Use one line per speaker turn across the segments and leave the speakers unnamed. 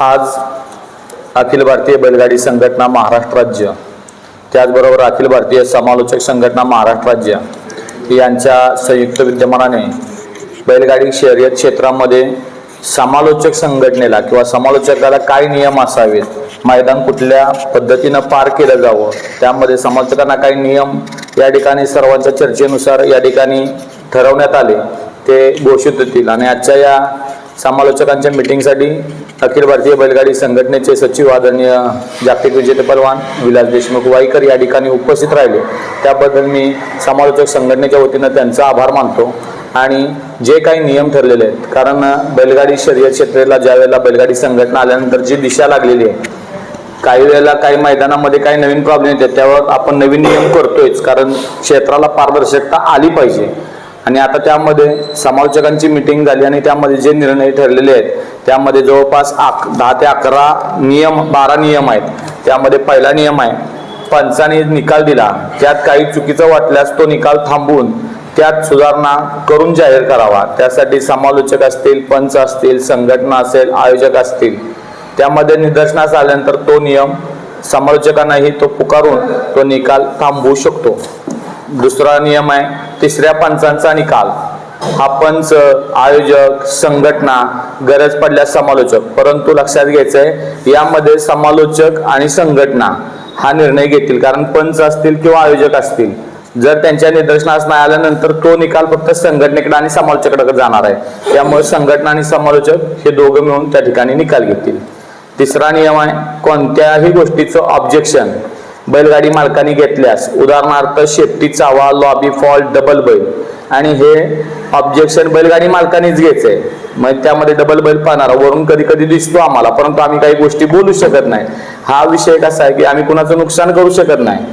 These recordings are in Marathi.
आज अखिल भारतीय बैलगाडी संघटना महाराष्ट्र राज्य त्याचबरोबर अखिल भारतीय समालोचक संघटना महाराष्ट्र राज्य यांच्या संयुक्त विद्यमानाने बैलगाडी शर्यत क्षेत्रामध्ये समालोचक संघटनेला किंवा समालोचकाला काय नियम असावेत मैदान कुठल्या पद्धतीनं पार केलं जावं त्यामध्ये समालोचकांना काही नियम या ठिकाणी सर्वांच्या चर्चेनुसार या ठिकाणी ठरवण्यात आले ते घोषित होतील. आणि आजच्या या समालोचकांच्या मिटिंगसाठी अखिल भारतीय बैलगाडी संघटनेचे सचिव आदरणीय जागतिक विजेते पलवान विलास देशमुख वाईकर या ठिकाणी उपस्थित राहिले. त्याबद्दल मी समालोचक संघटनेच्या वतीनं त्यांचा आभार मानतो. आणि जे काही नियम ठरलेले आहेत कारण बैलगाडी शर्यत क्षेत्राला ज्या वेळेला बैलगाडी संघटना आल्यानंतर जी दिशा लागलेली आहे काही वेळेला काही मैदानामध्ये काही नवीन प्रॉब्लेम येतात त्यावर आपण नवीन नियम करतोयच कारण क्षेत्राला पारदर्शकता आली पाहिजे. आणि आता त्यामध्ये समालोचकांची मिटिंग झाली आणि त्यामध्ये जे निर्णय ठरलेले आहेत त्यामध्ये जवळपास आक दहा ते अकरा नियम बारा नियम आहेत. त्यामध्ये पहिला नियम आहे पंचाने निकाल दिला. त्यात काही चुकीचं वाटल्यास तो निकाल थांबवून त्यात सुधारणा करून जाहीर करावा. त्यासाठी समालोचक असतील पंच असतील संघटना असेल आयोजक असतील. त्यामध्ये निदर्शनास आल्यानंतर तो नियम समालोचकांनाही तो पुकारून तो निकाल थांबवू शकतो. दुसरा नियम आहे तिसऱ्या पंचांचा निकाल. हा पंच आयोजक संघटना गरज पडल्यास समालोचक. परंतु लक्षात घ्यायचं आहे यामध्ये समालोचक आणि संघटना हा निर्णय घेतील. कारण पंच असतील किंवा आयोजक असतील. जर त्यांच्या निदर्शनास नाही आल्यानंतर तो निकाल फक्त संघटनेकडे आणि समालोचकाकडे जाणार आहे. त्यामुळे संघटना आणि समालोचक हे दोघं मिळून त्या ठिकाणी निकाल घेतील. तिसरा नियम आहे कोणत्याही गोष्टीचं ऑब्जेक्शन बैलगाडी मालकाने घेतल्यास उदाहरणार्थ शेपटी चावा लॉबी फॉल्ट डबल बैल. आणि हे ऑब्जेक्शन बैलगाडी मालकानेच घ्यायचंय मग त्यामध्ये डबल बैल पाहणार. वरून कधी कधी दिसतो आम्हाला परंतु आम्ही काही गोष्टी बोलू शकत नाही. हा विषय कसा आहे की आम्ही कुणाचं नुकसान करू शकत नाही.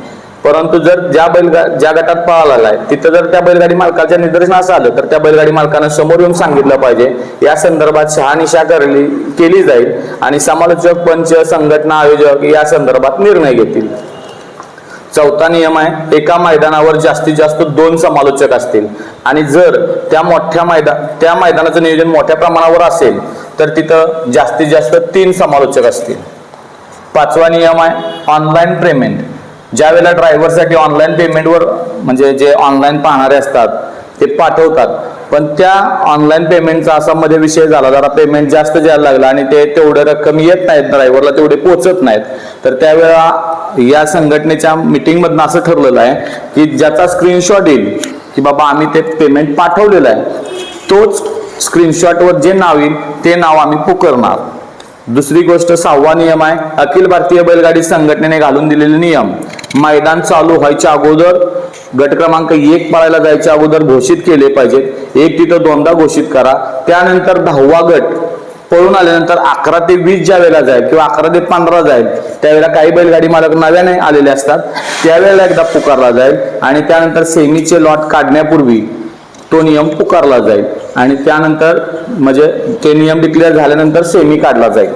परंतु जर ज्या बैलगा ज्या गटात पळाला आहे तिथं जर त्या बैलगाडी मालकाच्या निदर्शनास आलं तर त्या बैलगाडी मालकानं समोर येऊन सांगितलं पाहिजे. या संदर्भात शहानिशा करली केली जाईल. आणि समालोचक पंच संघटना आयोजक या संदर्भात निर्णय घेतील. चौथा नियम आहे एका मैदानावर जास्तीत जास्त दोन समालोचक असतील. आणि जर त्या मोठ्या मैदान त्या मैदानाचं नियोजन मोठ्या प्रमाणावर असेल तर तिथं जास्तीत जास्त तीन समालोचक असतील. पाचवा नियम आहे ऑनलाईन पेमेंट ज्या वेळेला ड्रायव्हरसाठी ऑनलाईन पेमेंटवर म्हणजे जे ऑनलाईन पाहणारे असतात ते पाठवतात. पण त्या ऑनलाईन पेमेंटचा असा मध्ये विषय झाला. जरा पेमेंट जास्त द्यायला लागला आणि ते तेवढं रक्कम येत नाहीत ड्रायव्हरला तेवढे पोचत नाहीत. तर त्यावेळा या संघटनेच्या मिटिंगमधनं असं ठरलेलं आहे की ज्याचा स्क्रीनशॉट येईल की बाबा आम्ही ते पेमेंट पाठवलेलं आहे तोच स्क्रीनशॉटवर जे नाव येईल ते नाव आम्ही पुकारणार. दुसरी गोष्ट सहावा नियम आहे अखिल भारतीय बैलगाडी संघटनेने घालून दिलेले नियम. मैदान चालू व्हायच्या अगोदर गट क्रमांक एक पळायला जायच्या अगोदर घोषित केले पाहिजेत एक तिथं दोनदा घोषित करा. त्यानंतर दहावा गट पळून आल्यानंतर अकरा ते वीस ज्या वेळेला जाईल किंवा अकरा ते पंधरा जाईल त्यावेळेला काही बैलगाडी मालक नव्याने आलेले असतात. त्यावेळेला एकदा पुकारला जाईल आणि त्यानंतर सेमीचे लॉट काढण्यापूर्वी तो नियम पुकारला जाईल आणि त्यानंतर म्हणजे ते नियम डिक्लेअर झाल्यानंतर सेमी काढला जाईल.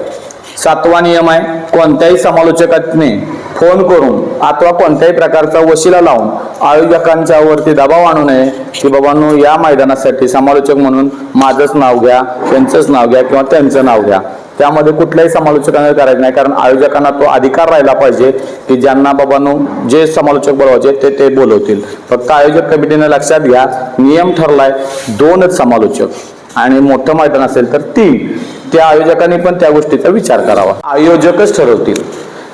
सातवा नियम आहे कोणत्याही समालोचकाने फोन करून अथवा कोणत्याही प्रकारचा वशिला लावून आयोजकांच्या वरती दबाव आणू नये की बाबांनो या मैदानासाठी समालोचक म्हणून माझंच नाव घ्या त्यांचंच नाव घ्या किंवा त्यांचं नाव घ्या. त्यामध्ये कुठल्याही समालोचकांना करायचं नाही कारण आयोजकांना तो अधिकार राहिला पाहिजे की ज्यांना बाबांनो जे समालोचक बोलवायचे ते ते बोलवतील. फक्त आयोजक कमिटीने लक्षात घ्या नियम ठरलाय दोनच समालोचक आणि मोठं मैदान असेल तर तीन. त्या आयोजकांनी पण त्या गोष्टीचा विचार करावा. आयोजकच ठरवतील.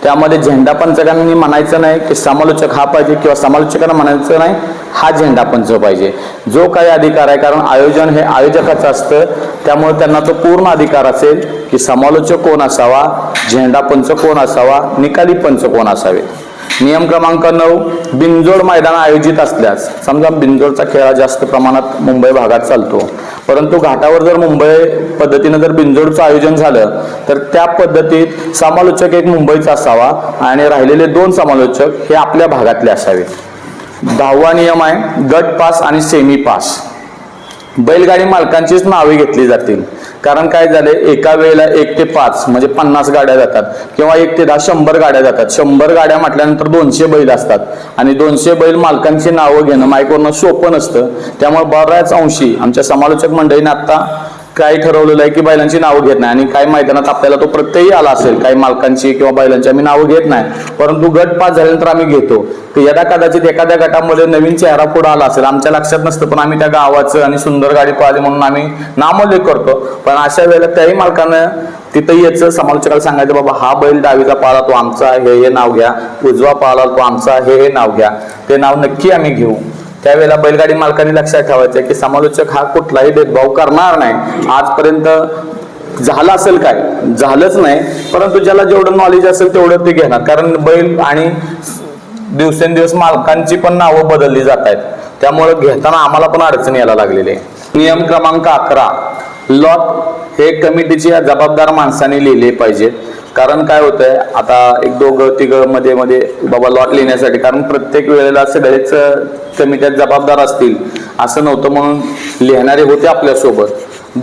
त्यामध्ये झेंडा पंचकांनी म्हणायचं नाही की समालोचक हा पाहिजे किंवा समालोचकांना म्हणायचं नाही हा झेंडा पंच पाहिजे. जो काही अधिकार आहे कारण आयोजन हे आयोजकाचं असतं त्यामुळे त्यांना तो पूर्ण अधिकार असेल की समालोचक कोण असावा झेंडा पंच कोण असावा निकाली पंच कोण असावे नियम क्रमांक नऊ बिंजोड मैदान आयोजित असल्यास समजा बिंजोडचा खेळ हा जास्त प्रमाणात मुंबई भागात चालतो. परंतु घाटावर जर मुंबई पद्धतीनं जर बिंजोडचं आयोजन झालं तर त्या पद्धतीत समालोचक एक मुंबईचा असावा आणि राहिलेले दोन समालोचक हे आपल्या भागातले असावे. दहावा नियम आहे गट पास आणि सेमी पास बैलगाडी मालकांचीच नावे घेतली जातील. कारण काय झाले एका वेळेला एक ते पाच म्हणजे पन्नास गाड्या जातात किंवा एक ते दहा शंभर गाड्या जातात. शंभर गाड्या म्हटल्यानंतर दोनशे बैल असतात. आणि दोनशे बैल मालकांची नावं घेणं माईकवरनं सोपं नसतं. त्यामुळे बऱ्याच अंशी आमच्या समालोचक मंडळीने आता काही ठरवलेलं आहे की बैलांची नावं घेत नाही. आणि काही मैदानात आपल्याला तो प्रत्ययही आला असेल काही मालकांची किंवा बैलांची आम्ही नावं घेत नाही. परंतु गट पास झाल्यानंतर आम्ही घेतो. तर यदा कदाचित एखाद्या गटामध्ये नवीन चेहरा पुढे आला असेल आमच्या लक्षात नसतं पण आम्ही त्या गावाचं आणि सुंदर गाडी पळाली म्हणून आम्ही नामोल्लेख करतो. पण अशा वेळेला त्याही मालकानं तिथं याचं समालोचकाला सांगायचं बाबा हा बैल डावीचा पाळा तो आमचा हे हे नाव घ्या. उजवा पाळा तो आमचा हे हे नाव घ्या. ते नाव नक्की आम्ही घेऊ. त्यावेळेला बैलगाडी मालकांनी लक्षात ठेवायचं की समालोचक हा कुठलाही भेदभाव करणार नाही. आजपर्यंत झालं असेल काय? झालंच नाही. परंतु ज्याला जेवढं नॉलेज असेल तेवढं ते घेणार. कारण बैल आणि दिवसेंदिवस मालकांची पण नावं बदलली जात आहेत त्यामुळे घेताना आम्हाला पण अडचण यायला लागलेली आहे. नियम क्रमांक अकरा. लॉट हे कमिटीची जबाबदार माणसाने लिहिले पाहिजेत. कारण काय होतंय आता एक दोघं तिघं मध्ये मध्ये बाबा लॉट लिहिण्यासाठी कारण प्रत्येक वेळेला सगळेच कमिट्यात जबाबदार असतील असं नव्हतं म्हणून लिहिणारे होते आपल्यासोबत.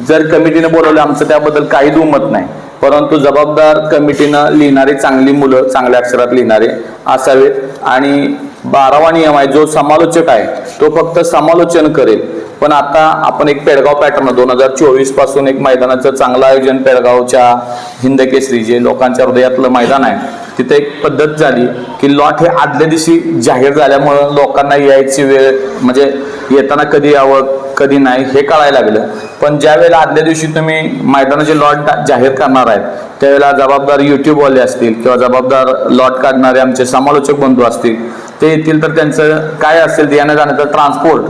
जर कमिटीने बोलवलं आमचं त्याबद्दल काही दुमत नाही. परंतु जबाबदार कमिटीनं लिहिणारी चांगली मुलं चांगल्या अक्षरात लिहिणारे असावेत. आणि बारावा नियम आहे जो समालोचक आहे तो फक्त समालोचन करेल. पण आता आपण एक पेडगाव पॅटर्न दोन हजार चोवीसपासून एक मैदानाचं चांगलं आयोजन पेडगावच्या हिंदकेसरी जे लोकांच्या हृदयातलं मैदान आहे तिथे एक पद्धत झाली की लॉट हे आदल्या दिवशी जाहीर झाल्यामुळं लोकांना यायची वेळ म्हणजे येताना कधी यावं कधी नाही हे कळायला लागलं. पण ज्या वेळेला आदल्या दिवशी तुम्ही मैदानाचे लॉट जाहीर करणार आहेत त्यावेळेला जबाबदार युट्यूबवाले असतील किंवा जबाबदार लॉट काढणारे आमचे समालोचक बंधू असतील ते येतील तर त्यांचं काय असेल येण्या जाण्याचं ट्रान्सपोर्ट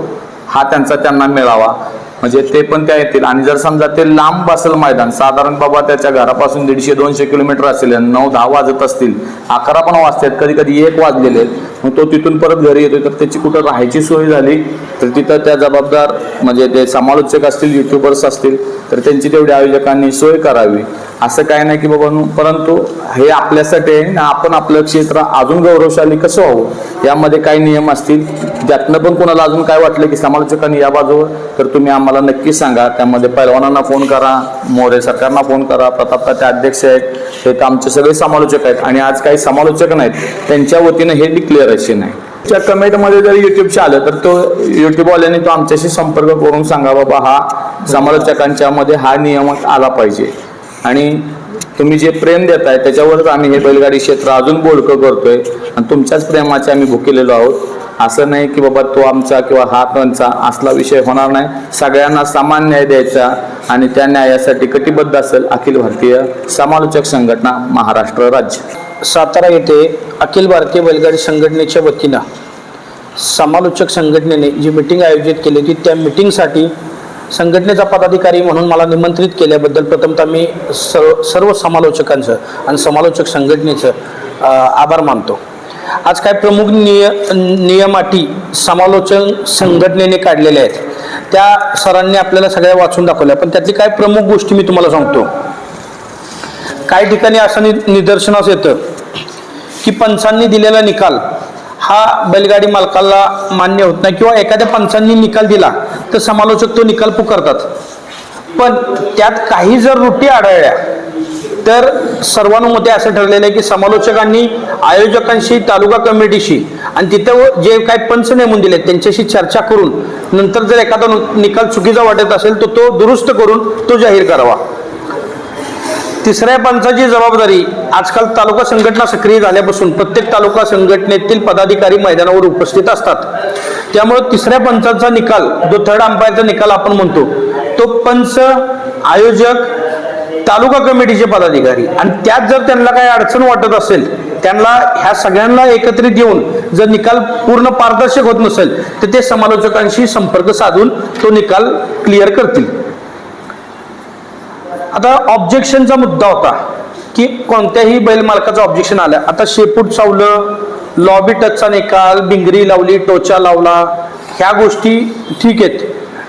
हा त्यांचा त्यांना मिळावा म्हणजे ते पण त्या येतील आणि जर समजा ते लांब असेल मैदान साधारण बाबा त्याच्या घरापासून दीडशे दोनशे किलोमीटर असेल आणि नऊ दहा वाजत असतील अकरा पण वाजतात कधी कधी एक वाजलेले आहेत. मग तो तिथून परत घरी येतो तर त्याची कुठं राहायची सोय झाली तर तिथं त्या जबाबदार म्हणजे ते समालोचक असतील युट्यूबर्स असतील तर त्यांची तेवढी आयोजकांनी सोय करावी असं काय नाही की बाबा परंतु हे आपल्यासाठी आहे ना आपण आपलं क्षेत्र अजून गौरवशाली कसं व्हावं? यामध्ये काही नियम असतील. ज्यातनं पण कोणाला अजून काय वाटलं की समालोचकांनी या बाजूवर? तर तुम्ही आम्हाला नक्की सांगा. त्यामध्ये पैलवानांना फोन करा मोरे सरकारना फोन करा प्रताप ते अध्यक्ष आहेत. हे तर आमचे सगळे समालोचक आहेत. आणि आज काही समालोचक नाहीत. त्यांच्या वतीनं हे डिक्लेरेशन आहे त्या कमेंटमध्ये जर युट्यूबच्या आलं तर तो युट्यूबवाल्याने तो आमच्याशी संपर्क करून सांगा बाबा हा समालोचकांच्या मध्ये हा नियम आला पाहिजे. आणि तुम्ही जे प्रेम देताय त्याच्यावरच आम्ही हे बैलगाडी क्षेत्र अजून बोलकं करतोय. आणि तुमच्याच प्रेमाचे आम्ही भुकेलेलो आहोत. असं नाही की बाबा तो आमचा किंवा हा त्यांचा असला विषय होणार नाही. सगळ्यांना समान न्याय द्यायचा आणि त्या न्यायासाठी कटिबद्ध असेल अखिल भारतीय समालोचक संघटना महाराष्ट्र राज्य.
सातारा येथे अखिल भारतीय बैलगाडी संघटनेच्या वतीनं समालोचक संघटनेने जी मिटिंग आयोजित केली होती त्या मिटिंगसाठी संघटनेचा पदाधिकारी म्हणून मला निमंत्रित केल्याबद्दल प्रथमतः मी सर्व सर्व समालोचकांचं आणि समालोचक संघटनेचं आभार मानतो. आज काय प्रमुख निय नियमाटी समालोचन संघटनेने काढलेल्या आहेत त्या सरांनी आपल्याला सगळ्या वाचून दाखवल्या पण त्यातली काय प्रमुख गोष्टी मी तुम्हाला सांगतो. काही ठिकाणी असं नि निदर्शनास येतं की पंचांनी दिलेला निकाल हा बैलगाडी मालकाला मान्य होत नाही किंवा एखाद्या पंचांनी निकाल दिला तर समालोचक तो निकाल पुकारतात. पण त्यात काही जर त्रुटी आढळल्या तर सर्वानुमते असं ठरलेलं आहे की समालोचकांनी आयोजकांशी तालुका कमिटीशी आणि तिथं जे काही पंच नेमून दिले त्यांच्याशी चर्चा करून नंतर जर एखादा नु- निकाल चुकीचा वाटत असेल तर तो दुरुस्त करून तो जाहीर करावा. तिसऱ्या पंचाची जबाबदारी आजकाल तालुका संघटना सक्रिय झाल्यापासून प्रत्येक तालुका संघटनेतील पदाधिकारी मैदानावर उपस्थित असतात. त्यामुळे तिसऱ्या पंचाचा निकाल जो थर्ड अंपायरचा निकाल आपण म्हणतो तो पंच आयोजक तालुका कमिटीचे पदाधिकारी. आणि त्यात जर त्यांना काही अडचण वाटत असेल त्यांना ह्या सगळ्यांना एकत्रित येऊन जर निकाल पूर्ण पारदर्शक होत नसेल तर ते समालोचकांशी संपर्क साधून तो निकाल क्लिअर करतील. आता ऑब्जेक्शनचा मुद्दा होता की कोणत्याही बैल मालकाचं ऑब्जेक्शन आलं. आता शेपूट चावलं लॉबी टचचा निकाल बिंगरी लावली टोचा लावला ह्या गोष्टी ठीक आहेत.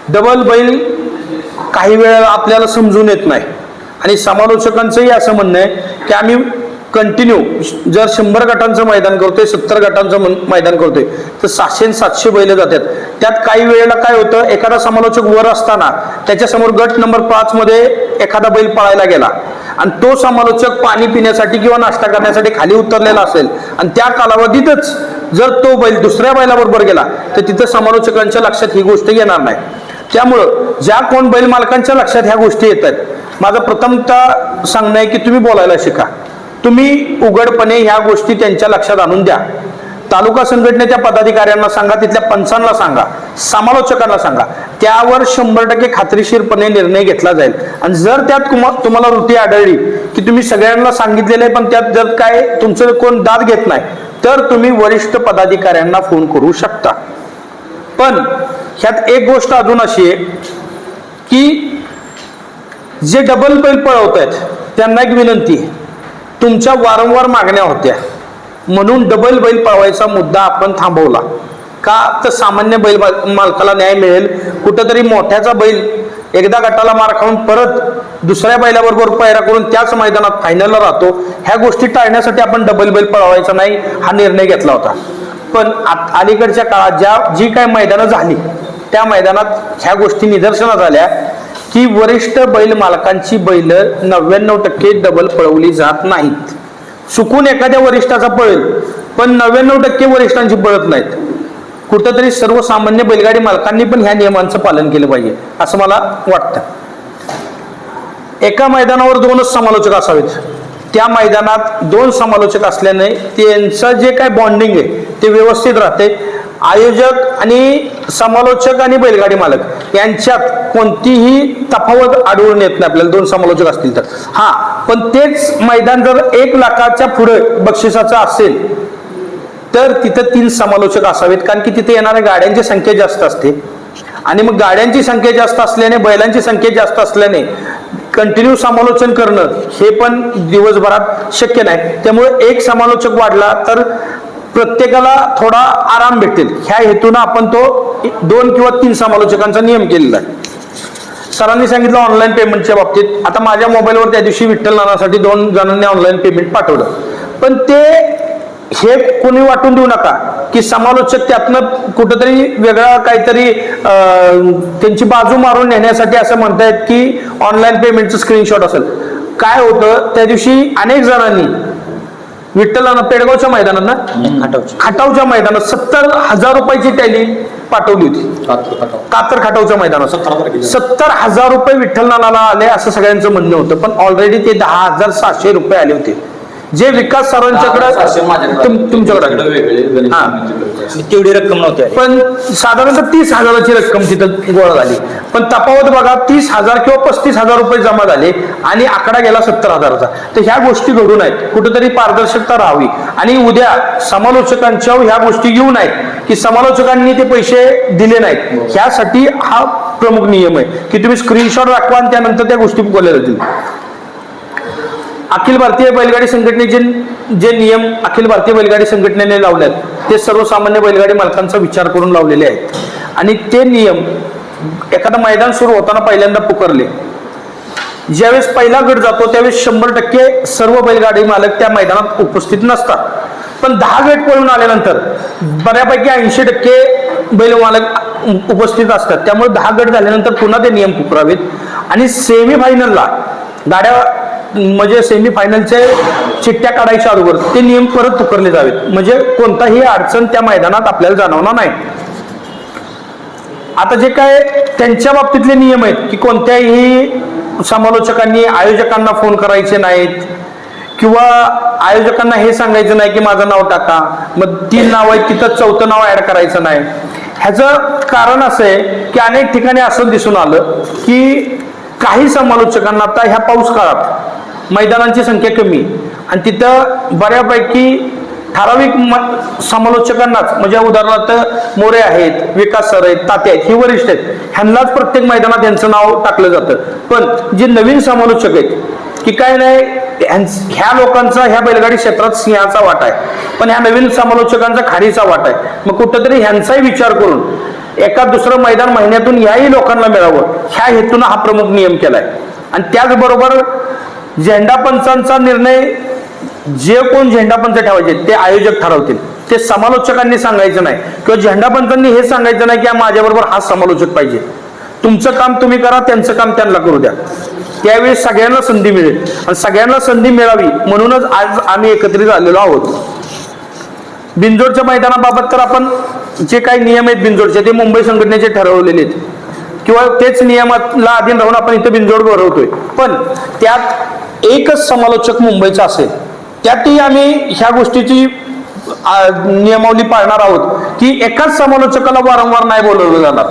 डबल बैल काही वेळा आपल्याला समजून येत नाही. आणि समालोचकांचंही असं म्हणणं आहे की आम्ही कंटिन्यू जर शंभर गटांचं मैदान करतोय सत्तर गटांचं मन- मैदान करतोय तर सातशे आणि सातशे बैल जातात. त्यात काही वेळेला काय होतं एखादा समालोचक वर असताना त्याच्यासमोर गट नंबर पाच मध्ये एखादा बैल पळायला गेला. आणि तो समालोचक पाणी पिण्यासाठी किंवा नाश्ता करण्यासाठी खाली उतरलेला असेल. आणि त्या कालावधीतच जर तो बैल दुसऱ्या बैलाबरोबर गेला तर तिथं समालोचकांच्या लक्षात ही गोष्ट येणार नाही. त्यामुळं ज्या कोण बैल मालकांच्या लक्षात ह्या गोष्टी येतात. माझं प्रथमता सांगणं आहे की तुम्ही बोलायला शिका. तुम्ही उघडपणे ह्या गोष्टी त्यांच्या लक्षात आणून द्या. तालुका संघटनेच्या पदाधिकाऱ्यांना सांगा तिथल्या पंचांना सांगा समालोचकांना सांगा. त्यावर शंभर टक्के खात्रीशीरपणे निर्णय घेतला जाईल. आणि जर त्यात तुम्हाला वृत्ती आढळली की तुम्ही सगळ्यांना सांगितलेलं आहे पण त्यात जर काय तुमचं कोण दाद घेत नाही तर तुम्ही वरिष्ठ पदाधिकाऱ्यांना फोन करू शकता. पण ह्यात एक गोष्ट अजून अशी आहे की जे डबल पैल पळवत आहेत त्यांना एक विनंती आहे. तुमच्या वारंवार मागण्या होत्या. म्हणून डबल बैल पळवायचा मुद्दा आपण थांबवला. का तर सामान्य बैल मालकाला न्याय मिळेल. कुठंतरी मोठ्याचा बैल एकदा गटाला मार खाऊन परत दुसऱ्या बैलाबरोबर पैरा करून त्याच मैदानात फायनलला राहतो. ह्या गोष्टी टाळण्यासाठी आपण डबल बैल पळवायचा नाही हा निर्णय घेतला होता. पण अलीकडच्या काळात ज्या जी काय मैदानं झाली त्या मैदानात ह्या गोष्टी निदर्शनास आल्या की वरिष्ठ बैल मालकांची बैल नव्याण्णव टक्के डबल पळवली जात नाहीत. चुकून एखाद्या वरिष्ठाचा पळेल पण नव्याण्णव टक्के वरिष्ठांची पळत नाहीत. कुठंतरी सर्वसामान्य बैलगाडी मालकांनी पण ह्या नियमांचं पालन केलं पाहिजे असं मला वाटतं. एका मैदानावर दोनच समालोचक असावेत. त्या मैदानात दोन समालोचक असल्याने त्यांचं जे काय बॉन्डिंग आहे ते व्यवस्थित राहते. आयोजक आणि समालोचक आणि बैलगाडी मालक. यांच्यात कोणतीही तफावत आढळून येत नाही. आपल्याला दोन समालोचक असतील तर. हा पण तेच मैदान जर एक लाखाच्या पुढे बक्षिसाचं असेल तर तिथं तीन समालोचक असावेत. कारण की तिथे येणाऱ्या गाड्यांची संख्या जास्त असते. आणि मग गाड्यांची संख्या जास्त असल्याने बैलांची संख्या जास्त असल्याने कंटिन्यू समालोचन करणं हे पण दिवसभरात शक्य नाही. त्यामुळे एक समालोचक वाढला तर प्रत्येकाला थोडा आराम भेटेल ह्या हेतून आपण तो दोन किंवा तीन समालोचकांचा नियम केलेला आहे. सरांनी सांगितलं ऑनलाईन पेमेंटच्या बाबतीत. आता माझ्या मोबाईलवर त्या दिवशी विठ्ठल नानासाठी दोन जणांनी ऑनलाईन पेमेंट पाठवलं. पण ते हे कोणी वाटून देऊ नका की समालोचक त्यातनं कुठंतरी वेगळा काहीतरी त्यांची बाजू मारून नेण्यासाठी असं म्हणतायत की ऑनलाईन पेमेंटचं स्क्रीनशॉट असेल. काय होतं त्या दिवशी अनेक जणांनी विठ्ठलानं पेडगावच्या मैदानात ना खटावच्या. मैदानात सत्तर हजार रुपयाची टॅली पाठवली होती. कातर खटावच्या मैदानात. सत्तर हजार रुपये विठ्ठल नानाला आले असं सगळ्यांचं म्हणणं होतं पण ऑलरेडी ते दहा हजार सातशे रुपये आले होते. जे विकास सरांच्याकडे तुमच्याकडे हा.
तेवढी रक्कम नव्हती.
पण साधारणतः तीस हजाराची रक्कम तिथं गोळा झाली. पण तफावत बघा तीस हजार किंवा पस्तीस हजार रुपये जमा झाले आणि आकडा गेला सत्तर हजाराचा. तर ह्या गोष्टी घडू नयेत कुठेतरी पारदर्शकता राहावी. आणि उद्या समालोचकांच्या ह्या गोष्टी येऊ नयेत की समालोचकांनी ते पैसे दिले नाहीत. ह्यासाठी हा प्रमुख नियम आहे की तुम्ही स्क्रीनशॉट दाखवा आणि त्यानंतर त्या गोष्टी बोलल्या जातील. अखिल भारतीय बैलगाडी संघटनेचे जे नियम अखिल भारतीय बैलगाडी संघटनेने लावलेत ते सर्वसामान्य बैलगाडी मालकांचा विचार करून लावलेले आहेत. आणि ते नियम एखादं मैदान सुरू होताना पहिल्यांदा पुकारले. ज्यावेळेस पहिला गट जातो त्यावेळेस शंभर टक्के सर्व बैलगाडी मालक त्या मैदानात उपस्थित नसतात. पण दहा गट पळून आल्यानंतर बऱ्यापैकी ऐंशी टक्के बैल मालक उपस्थित असतात. त्यामुळे दहा गट झाल्यानंतर पुन्हा ते नियम पुकरावेत. आणि सेमीफायनलला गाड्या म्हणजे सेमीफायनलचे चिठ्ठ्या काढायच्या अगोदर ते नियम परत उकरले जावेत. म्हणजे कोणताही अडचण त्या मैदानात आपल्याला जाणवणार नाही. आता जे काय त्यांच्या बाबतीतले नियम आहेत की कोणत्याही समालोचकांनी आयोजकांना फोन करायचे नाहीत किंवा आयोजकांना हे सांगायचं नाही की माझं नाव टाका मग तीन नाव आहेत तिथं चौथं नाव ऍड करायचं नाही. ह्याचं कारण असं आहे की अनेक ठिकाणी असं दिसून आलं की काही समालोचकांना आता ह्या पाऊस काळात मैदानांची संख्या कमी. आणि तिथं बऱ्यापैकी ठराविक म- समालोचकांनाच म्हणजे उदाहरणार्थ मोरे आहेत विकास सर आहेत ताते आहेत ही वरिष्ठ आहेत ह्यांनाच प्रत्येक मैदानात यांचं नाव टाकलं जातं. पण जे नवीन समालोचक आहेत की काय नाही ह्या लोकांचा ह्या बैलगाडी क्षेत्रात सिंहाचा वाटा आहे. पण ह्या नवीन समालोचकांचा खारीचा वाटा आहे. मग कुठंतरी ह्यांचाही विचार करून एका दुसरं मैदान महिन्यातून याही लोकांना मिळावं ह्या हेतून हा प्रमुख नियम केलाय. आणि त्याचबरोबर झेंडा पंचांचा निर्णय जे कोण झेंडा पंच ठेवायचे ते आयोजक ठरवतील. ते समालोचकांनी सांगायचं नाही. किंवा झेंडा पंचांनी हे सांगायचं नाही की माझ्याबरोबर हा समालोचक पाहिजे. तुमचं काम तुम्ही करा त्यांचं काम त्यांना करू द्या. त्यावेळी सगळ्यांना संधी मिळेल. आणि सगळ्यांना संधी मिळावी म्हणूनच आज आम्ही एकत्रित आलेलो आहोत. बिंजोडच्या मैदानाबाबत तर आपण जे काही नियम आहेत बिंजोडचे ते मुंबई संघटनेचे ठरवलेले आहेत. किंवा तेच नियमाला अधीन राहून आपण इथं बिंजोड भरवतोय. पण त्यात एकच समालोचक मुंबईचा असेल. त्यातही आम्ही ह्या गोष्टीची नियमावली पाळणार आहोत की एकाच समालोचकाला वारंवार नाही बोलवलं जाणार.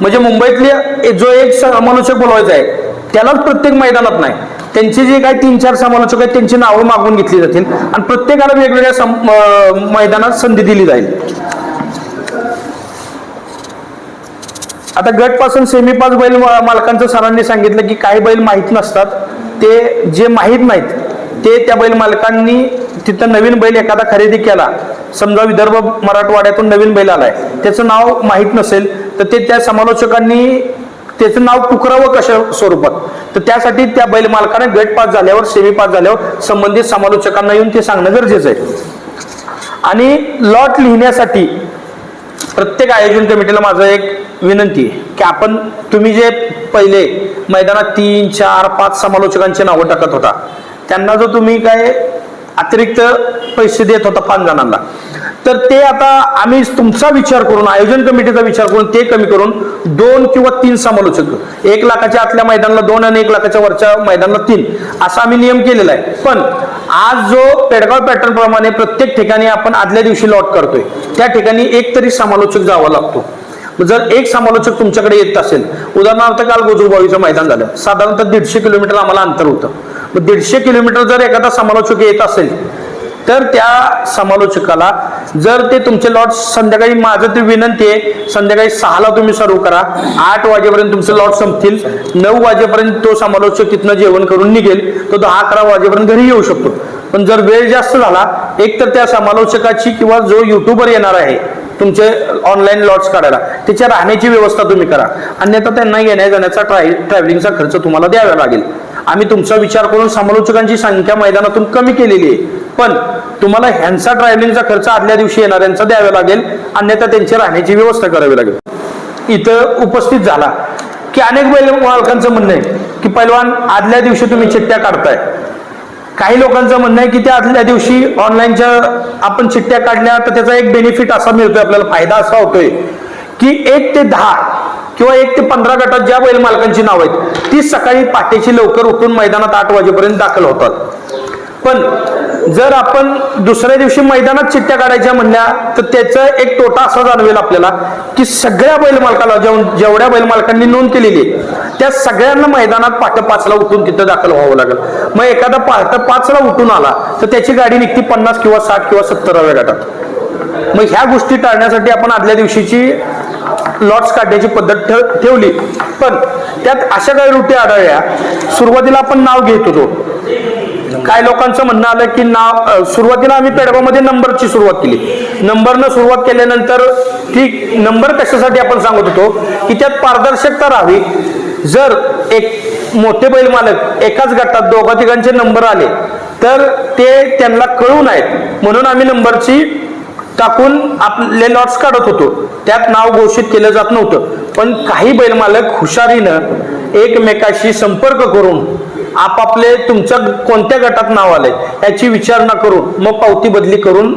म्हणजे मुंबईतले जो एक समालोचक बोलवायचा आहे त्यालाच प्रत्येक मैदानात नाही. त्यांचे जे काही तीन चार समालोचक आहेत त्यांची नावं मागून घेतली जातील आणि प्रत्येकाला वेगवेगळ्या मैदानात संधी दिली जाईल. आता गटपासून सेमी पास बैल मालकांचं सरांनी सांगितलं की काही बैल माहीत नसतात. ते जे माहीत नाहीत ते त्या बैल मालकांनी तिथं नवीन बैल एखादा खरेदी केला. समजा विदर्भ मराठवाड्यातून नवीन बैल आलाय. त्याचं नाव माहीत नसेल तर ते त्या समालोचकांनी त्याचं नाव पुकरावं कशा स्वरूपात? तर त्यासाठी त्या बैल मालकाने गट पास झाल्यावर सेमी पास झाल्यावर संबंधित समालोचकांना येऊन ते सांगणं गरजेचं आहे. आणि लॉट लिहिण्यासाठी प्रत्येक आयोजन कमिटीला माझं एक विनंती आहे की आपण तुम्ही जे पहिले मैदानात तीन चार पाच समालोचकांची नावं टाकत होता त्यांना जर तुम्ही काय अतिरिक्त पैसे देत होता पाच जणांना तर ते आता आम्ही तुमचा विचार करून आयोजन कमिटीचा विचार करून ते कमी करून दोन किंवा तीन समालोचक एक लाखाच्या आतल्या मैदानाला दोन आणि एक लाखाच्या वरच्या मैदानाला तीन असा आम्ही नियम केलेला आहे. पण आज जो पेडगाव पॅटर्न प्रमाणे प्रत्येक ठिकाणी आपण आदल्या दिवशी लॉट करतोय त्या ठिकाणी एक तरी समालोचक जावा लागतो. जर एक समालोचक तुमच्याकडे येत असेल उदाहरणार्थ काल गोजूबाईचं मैदान झालं साधारणतः दीडशे किलोमीटर आम्हाला अंतर होतं. मग दीडशे किलोमीटर जर एखादा समालोचक येत असेल तर त्या समालोचकाला जर ते तुमचे लॉट संध्याकाळी माझं ते विनंती आहे संध्याकाळी सहाला तुम्ही सर्व करा. आठ वाजेपर्यंत तुमचे लॉट संपतील. नऊ वाजेपर्यंत तो समालोचक तिथनं जेवण करून निघेल. तो दहा अकरा वाजेपर्यंत घरी येऊ शकतो. पण जर वेळ जास्त झाला एक तर त्या समालोचकाची किंवा जो युट्यूबर येणार आहे तुमचे ऑनलाईन लॉट्स काढायला त्याच्या राहण्याची व्यवस्था तुम्ही करा. अन्यथा त्यांना येण्या जाण्याचा ट्राय ट्रॅव्हलिंगचा खर्च तुम्हाला द्यावा लागेल. आम्ही तुमचा विचार करून समालोचकांची संख्या मैदानातून कमी केलेली आहे. पण तुम्हाला ह्यांचा ट्रॅव्हलिंगचा खर्च आदल्या दिवशी येणाऱ्यांचा द्यावा लागेल अन्यथा त्यांची राहण्याची व्यवस्था करावी लागेल. इथं उपस्थित झाला की अनेक बैल मालकांचं म्हणणं आहे की पैलवान आदल्या दिवशी तुम्ही चिठ्ठ्या काढताय. काही लोकांचं म्हणणं आहे की त्या आदल्या दिवशी ऑनलाईनच्या आपण चिठ्ठ्या काढल्या तर त्याचा एक बेनिफिट असा मिळतोय आपल्याला फायदा असा होतोय की एक ते दहा किंवा एक ते पंधरा गटात ज्या बैल मालकांची नाव आहेत ती सकाळी पहाटेची लवकर उठून मैदानात आठ वाजेपर्यंत दाखल होतात. पण जर आपण दुसऱ्या दिवशी मैदानात चिठ्ठ्या काढायच्या म्हणल्या तर त्याचा एक तोटा असा जाणवेल आपल्याला की सगळ्या बैलमालकाला जेव- जेवढ्या बैलमालकांनी नोंद केलेली त्या सगळ्यांना मैदानात पाठ पाचला उठून तिथं दाखल व्हावं लागेल. मग एखादा पाठ पाचला उठून आला तर त्याची गाडी निघती पन्नास किंवा साठ किंवा सत्तराव्या गटात. मग ह्या गोष्टी टाळण्यासाठी आपण आदल्या दिवशीची लॉट्स काढण्याची पद्धत ठेव- ठेवली. पण त्यात अशा काही रुटी आढळल्या. सुरुवातीला आपण नाव घेत होतो. काय लोकांचं म्हणणं आलं की नाव सुरुवातीला आम्ही पेडगावमध्ये नंबरची सुरुवात केली. नंबरनं सुरुवात केल्यानंतर ठीक नंबर कशासाठी आपण सांगत होतो की त्यात पारदर्शकता राहावी. जर एक मोठे बैल मालक एकाच गटात दोघा तिघांचे नंबर आले तर ते त्यांना कळू नयेत. म्हणून आम्ही नंबरची टाकून आपले लॉट्स काढत होतो. त्यात नाव घोषित केलं जात नव्हतं. पण काही बैल मालक हुशारीनं एकमेकाशी संपर्क करून आपापले तुमच्या कोणत्या गटात नाव आलंय याची विचारणा करून मग पावती बदली करून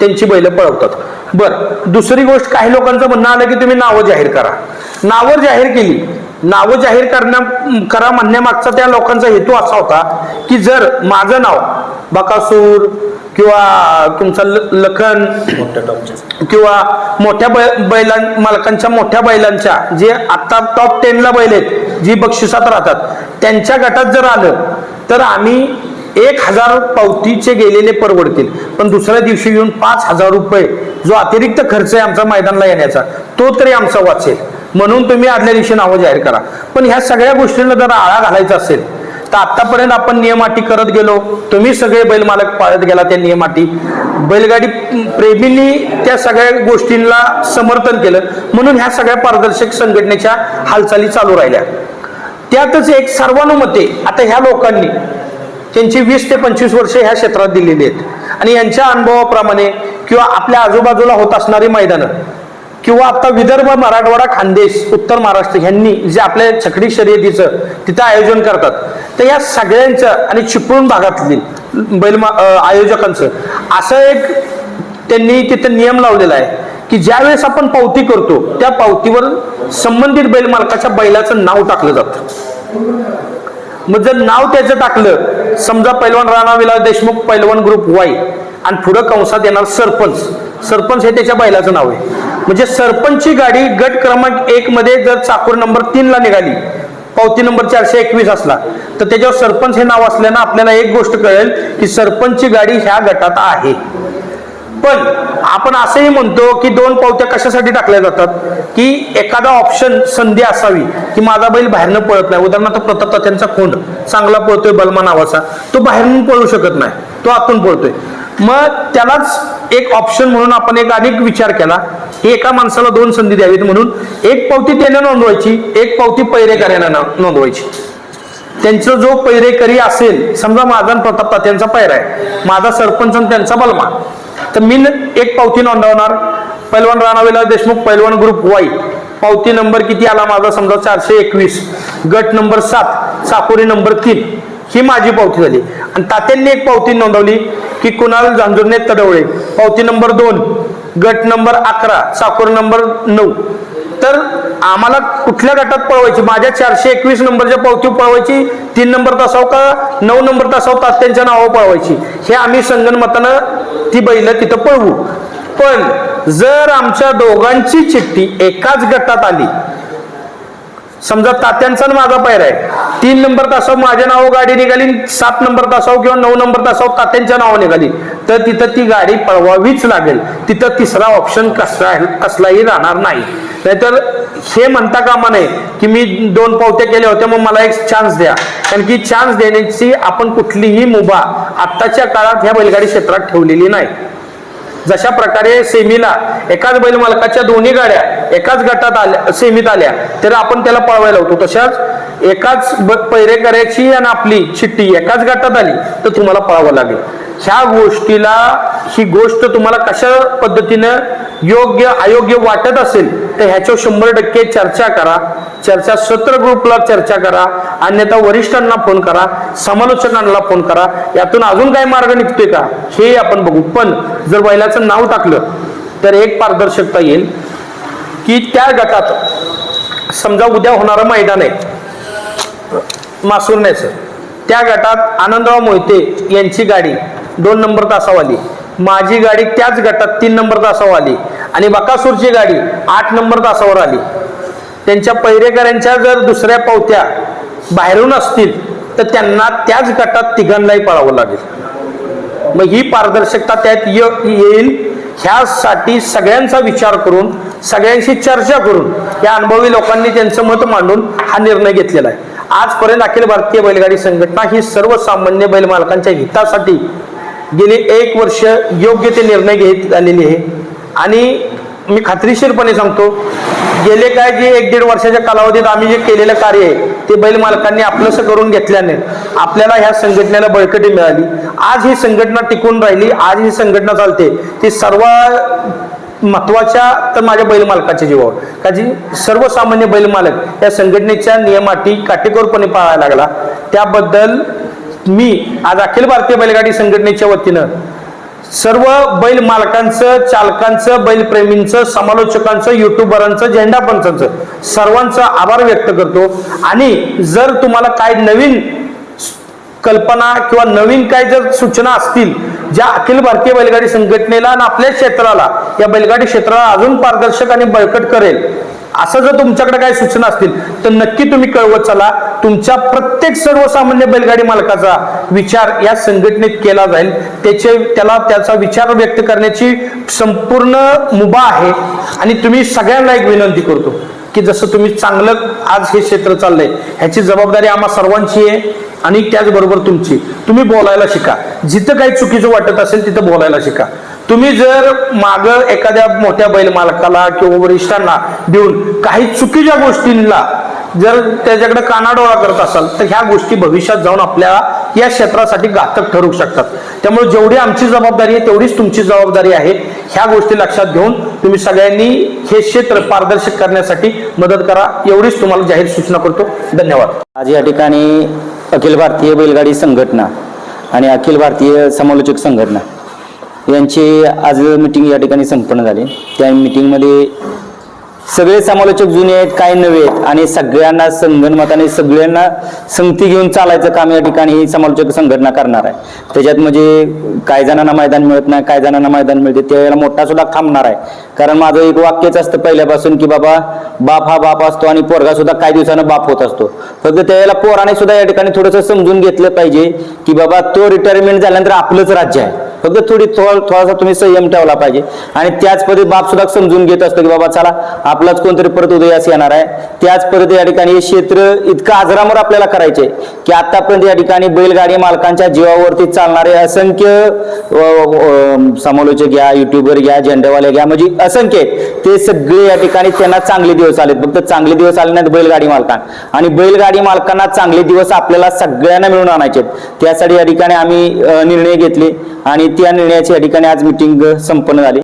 त्यांची बैल पळवतात. बरं दुसरी गोष्ट काही लोकांचं म्हणणं आलं की तुम्ही नावं जाहीर करा. नावं जाहीर केली. नावं जाहीर करण्या करा म्हणण्यामागचा त्या लोकांचा हेतू असा होता की जर माझं नाव बकासूर किंवा तुमचा लखन किंवा मोठ्या बै बैलां मालकांच्या मोठ्या बैलांच्या जे आता टॉप टेनला बैल आहेत जी बक्षिसात राहतात त्यांच्या गटात जर आलं तर आम्ही एक हजार पावतीचे गेलेले परवडतील पण दुसऱ्या दिवशी येऊन पाच हजार रुपये जो अतिरिक्त खर्च आहे आमचा मैदानला येण्याचा तो तरी आमचा वाचेल. म्हणून तुम्ही आदल्या दिवशी नावं जाहीर करा. पण ह्या सगळ्या गोष्टींना जर आळा घालायचा असेल तर आतापर्यंत आपण नियमाटी करत गेलो तुम्ही सगळे बैल मालक पाळत गेला त्या नियमाटी. बैलगाडी प्रेमींनी त्या सगळ्या गोष्टींना समर्थन केलं. म्हणून ह्या सगळ्या पारदर्शक संघटनेच्या हालचाली चालू राहिल्या. त्यातच एक सर्वानुमते आता ह्या लोकांनी त्यांची वीस ते पंचवीस वर्षे ह्या क्षेत्रात दिलेली आहेत. आणि यांच्या अनुभवाप्रमाणे किंवा आपल्या आजूबाजूला होत असणारी मैदानं किंवा आता विदर्भ मराठवाडा खानदेश उत्तर महाराष्ट्र ह्यांनी जे आपल्या छकडी शर्यतीचं तिथं आयोजन करतात तर या सगळ्यांचं आणि चिपळूण भागातली बैलमा आयोजकांचं असं एक त्यांनी तिथं नियम लावलेला आहे. की ज्यावेळेस आपण पावती करतो त्या पावतीवर संबंधित बैल मालकाच्या बैलाचं नाव टाकलं जातं. मग जर नाव त्याचं टाकलं समजा पैलवान राणा विलास देशमुख पैलवान ग्रुप वाय आणि पुढं कंसात येणार सरपंच. सरपंच हे त्याच्या बैलाचं नाव आहे. म्हणजे सरपंचची गाडी गट क्रमांक एक मध्ये जर चाकूर नंबर तीन ला निघाली पावती नंबर चारशे एकवीस असला तर त्याच्यावर सरपंच हे नाव असल्यानं आपल्याला एक गोष्ट कळेल की सरपंचची गाडी ह्या गटात आहे. पण आपण असंही म्हणतो की दोन पावत्या कशासाठी टाकल्या जातात? की एखादा ऑप्शन संधी असावी की माझा बैल बाहेरनं पळत नाही. उदाहरणार्थ प्रताप तात्यांचा खोंड चांगला पळतोय बलमा नावाचा. तो बाहेरून पळू शकत नाही तो आतून पळतोय. मग त्यालाच एक ऑप्शन म्हणून आपण एक अनेक विचार केला की एका माणसाला दोन संधी द्यावीत म्हणून एक पावती त्याने नोंदवायची एक पावती पैरेकर यांना नोंदवायची. त्यांचा जो पैरेकरी असेल समजा माझा प्रताप तात्यांचा पैरा आहे माझा सरपंच आणि त्यांचा बलमा. तर मी एक पावती नोंदवणार. पैलवान राणावेला देशमुख पैलवान ग्रुप वाई. पावती नंबर किती आला माझा? समजा चारशे एकवीस. गट नंबर सात चाकोरी नंबर तीन. ही माझी पावती झाली. आणि तात्यांनी एक पावती नोंदवली की कुणाल झांजुर्णे तडवळे. पावती नंबर दोन गट नंबर अकरा चाकोर नंबर नऊ. तर आम्हाला कुठल्या गटात पळवायची? माझ्या चारशे एकवीस नंबरच्या पावती पळवायची. तीन नंबर तासाव का? नऊ नंबर तासाव तात्यांच्या नावावर पळवायची. हे आम्ही संगणमतानं ती बैल तिथं पळवू. पण जर आमच्या दोघांची चिठ्ठी एकाच गटात आली समजा तात्यांचा आणि माझा पैर आहे तीन नंबर तासावर माझ्या नावावर गाडी निघाली सात नंबर तासावर किंवा नऊ नंबर तासावर तात्यांच्या नावावर निघाली तर तिथं ती गाडी पळवावीच लागेल. तिथं तिसरा ऑप्शन कसला कसलाही राहणार नाही. नाहीतर हे म्हणता कामा नये की मी दोन पावत्या केल्या होत्या मग मला एक चान्स द्या. कारण की चान्स देण्याची आपण कुठलीही मुभा आत्ताच्या काळात ह्या बैलगाडी क्षेत्रात ठेवलेली नाही. जशा प्रकारे सेमीला एकाच बैल मालकाच्या दोन्ही गाड्या एकाच गटात आल्या सेमीत आल्या तर आपण त्याला पळवायला होतो. तशाच एकाच पैरेकऱ्याची आणि आपली चिठ्ठी एकाच गटात आली तर तुम्हाला पळावं लागेल. ह्या गोष्टीला ही गोष्ट तुम्हाला कशा पद्धतीनं योग्य अयोग्य वाटत असेल तर ह्याच्यावर शंभर टक्के चर्चा करा. चर्चा सत्र ग्रुपला चर्चा करा. अन्यथा वरिष्ठांना फोन करा. समालोचकांना फोन करा. यातून अजून काय मार्ग निघतोय का हे आपण बघू. पण जर बैलाचं नाव टाकलं तर एक पारदर्शकता येईल की त्या गटात समजा उद्या होणारं मैदान आहे मासुरण्याचं त्या गटात आनंदराव मोहिते यांची गाडी दोन नंबर तासावाली. माझी गाडी त्याच गटात तीन नंबर तासावर आली आणि बकासूरची गाडी आठ नंबर तासावर आली. त्यांच्या पैरेकऱ्यांच्या जर दुसऱ्या पावत्या बाहेरून असतील तर त्यांना त्याच गटात तिघांनाही पळावं लागेल. मग ही पारदर्शकता त्यात येईल. ह्यासाठी सगळ्यांचा विचार करून सगळ्यांशी चर्चा करून या अनुभवी लोकांनी त्यांचं मत मांडून हा निर्णय घेतलेला आहे. आजपर्यंत अखिल भारतीय बैलगाडी संघटना ही सर्वसामान्य बैलमालकांच्या हितासाठी गेली एक वर्ष योग्य ते निर्णय घेत आलेली आहे. आणि मी खात्रीशीरपणे सांगतो गेले काय जे एक दीड वर्षाच्या कालावधीत आम्ही जे केलेलं कार्य आहे ते बैल मालकांनी आपलंसं करून घेतल्याने आपल्याला ह्या संघटनेला बळकटी मिळाली. आज ही संघटना टिकून राहिली आज ही संघटना चालते ती सर्व महत्त्वाच्या तर माझ्या बैल मालकाच्या जीवावर. का जी सर्वसामान्य बैल मालक या संघटनेच्या नियमाटी काटेकोरपणे पाळायला लागला. त्याबद्दल मी आज अखिल भारतीय बैलगाडी संघटनेच्या वतीनं सर्व बैल मालकांचं चालकांचं बैलप्रेमींचं समालोचकांचं युट्यूबरांचं झेंडा पंचांचं सर्वांचा आभार व्यक्त करतो. आणि जर तुम्हाला काय नवीन कल्पना किंवा नवीन काय जर सूचना असतील ज्या अखिल भारतीय बैलगाडी संघटनेला आणि आपल्या क्षेत्राला या बैलगाडी क्षेत्राला अजून पारदर्शक आणि बळकट करेल असं जर तुमच्याकडे काही सूचना असतील तर नक्की तुम्ही कळवत चला. तुमच्या प्रत्येक सर्वसामान्य बैलगाडी मालकाचा विचार या संघटनेत केला जाईल. त्याचे त्याला त्याचा विचार व्यक्त करण्याची संपूर्ण मुभा आहे. आणि तुम्ही सगळ्यांना एक विनंती करतो की जसं तुम्ही चांगलं आज हे क्षेत्र चाललंय ह्याची जबाबदारी आम्हा सर्वांची आहे आणि त्याचबरोबर तुमची. तुम्ही बोलायला शिका. जिथं काही चुकीचं वाटत असेल तिथं बोलायला शिका. तुम्ही जर माग एखाद्या मोठ्या बैल मालकाला किंवा वरिष्ठांना देऊन काही चुकीच्या गोष्टींना जर त्याच्याकडे कानाडोळा करत असाल तर ह्या गोष्टी भविष्यात जाऊन आपल्या या क्षेत्रासाठी घातक ठरू शकतात. त्यामुळे जेवढी आमची जबाबदारी आहे तेवढीच तुमची जबाबदारी आहे. ह्या गोष्टी लक्षात घेऊन तुम्ही सगळ्यांनी हे क्षेत्र पारदर्शक करण्यासाठी मदत करा. एवढीच तुम्हाला जाहीर सूचना करतो. धन्यवाद.
आज या ठिकाणी अखिल भारतीय बैलगाडी संघटना आणि अखिल भारतीय समालोचक संघटना
यांची आज मिटिंग या ठिकाणी संपन्न झाली. त्या मिटिंगमध्ये सगळे समालोचक जुने आहेत काय नवे आहेत आणि सगळ्यांना संगणमताने सगळ्यांना संगती घेऊन चालायचं काम या ठिकाणी ही समालोचक संघटना करणार आहे. त्याच्यात म्हणजे काही जणांना मैदान मिळत नाही काही जणांना मैदान मिळते त्यावेळेला मोठा सुद्धा थांबणार आहे. कारण माझं एक वाक्यच असतं पहिल्यापासून की बाबा बाप हा बाप असतो आणि पोरगा सुद्धा काही दिवसानं बाप होत असतो. फक्त त्यावेळेला पोराने सुद्धा या ठिकाणी थोडंसं समजून घेतलं पाहिजे की बाबा तो रिटायरमेंट झाल्यानंतर आपलंच राज्य आहे. फक्त थोडी थोडा थोडासा तुम्ही संयम ठेवला पाहिजे. आणि त्याच पद्धती बाप सुद्धा समजून घेत असतो की बाबा चला आपलाच कोणतरी परत उदयास येणार आहे. त्याच पद्धती या ठिकाणी हे क्षेत्र इतकं आजरामर आपल्याला करायचे की आतापर्यंत या ठिकाणी बैलगाडी मालकांच्या जीवावरती चालणारे असंख्य समालोचक घ्या युट्यूबर घ्या झेंडेवाले घ्या म्हणजे असंख्य ते सगळे या ठिकाणी त्यांना चांगले दिवस आलेत. फक्त चांगले दिवस आले नाहीत बैलगाडी मालकांना. आणि बैलगाडी मालकांना चांगले दिवस आपल्याला सगळ्यांना मिळून आणायचे आहेत. त्यासाठी या ठिकाणी आम्ही निर्णय घेतले. आणि त्या निर्णयाची या ठिकाणी आज मिटिंग संपन्न झाली.